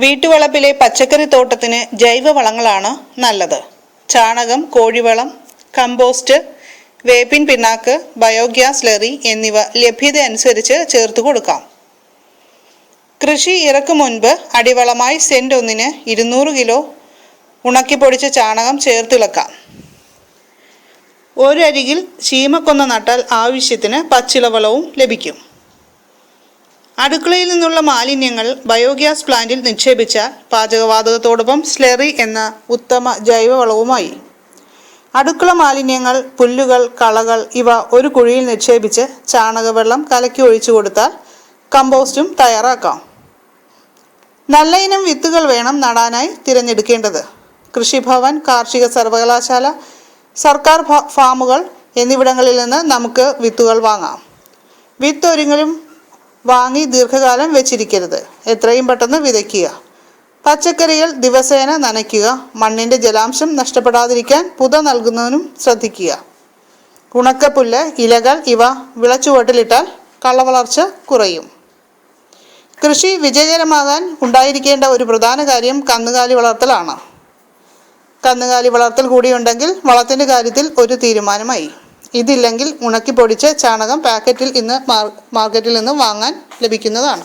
വീട്ടുവളപ്പിലെ പച്ചക്കറി തോട്ടത്തിന് ജൈവ വളങ്ങളാണ് നല്ലത്. ചാണകം കോഴിവളം കമ്പോസ്റ്റ് വേപ്പിൻ പിണ്ണാക്ക് ബയോഗ്യാസ് ലറി എന്നിവ ലഭ്യത അനുസരിച്ച് ചേർത്ത് കൊടുക്കാം. കൃഷി ഇറക്കും മുൻപ് അടിവളമായി സെന്റ് ഒന്നിന് ഇരുന്നൂറ് കിലോ ഉണക്കിപ്പൊടിച്ച ചാണകം ചേർത്തിളക്കാം. ഒരരികിൽ ചീമക്കൊന്ന നട്ടാൽ ആവശ്യത്തിന് പച്ചിളവളവും ലഭിക്കും. അടുക്കളയിൽ നിന്നുള്ള മാലിന്യങ്ങൾ ബയോഗ്യാസ് പ്ലാന്റിൽ നിക്ഷേപിച്ച പാചകവാതകത്തോടൊപ്പം സ്ലെറി എന്ന ഉത്തമ ജൈവവളവുമായി. അടുക്കള മാലിന്യങ്ങൾ പുല്ലുകൾ കളകൾ ഇവ ഒരു കുഴിയിൽ നിക്ഷേപിച്ച് ചാണകവെള്ളം കലക്കി ഒഴിച്ചു കൊടുത്താൽ കമ്പോസ്റ്റും തയ്യാറാക്കാം. നല്ല ഇനം വിത്തുകൾ വേണം നടാനായി തിരഞ്ഞെടുക്കേണ്ടത്. കൃഷിഭവൻ കാർഷിക സർവകലാശാല സർക്കാർ ഫാമുകൾ എന്നിവിടങ്ങളിൽ നിന്ന് നമുക്ക് വിത്തുകൾ വാങ്ങാം. വിത്തൊരുങ്ങലും വാങ്ങി ദീർഘകാലം വെച്ചിരിക്കരുത്. എത്രയും പെട്ടെന്ന് വിതയ്ക്കുക. പച്ചക്കറികൾ ദിവസേന നനയ്ക്കുക. മണ്ണിന്റെ ജലാംശം നഷ്ടപ്പെടാതിരിക്കാൻ പുത നൽകുന്നതിനും ശ്രദ്ധിക്കുക. ഉണക്കപ്പുല്ല് ഇലകൾ ഇവ വിളച്ചുവട്ടിലിട്ടാൽ കളവളർച്ച കുറയും. കൃഷി വിജയകരമാകാൻ ഉണ്ടായിരിക്കേണ്ട ഒരു പ്രധാന കാര്യം കന്നുകാലി വളർത്തലാണ്. കന്നുകാലി വളർത്തൽ കൂടിയുണ്ടെങ്കിൽ വളത്തിന്റെ കാര്യത്തിൽ ഒരു തീരുമാനമായി. ഇതില്ലെങ്കിൽ ഉണക്കി പൊടിച്ച് ചാണകം പാക്കറ്റിൽ ഇന്ന് മാർ- മാർക്കറ്റിൽ നിന്ന് വാങ്ങാൻ ലഭിക്കുന്നതാണ്.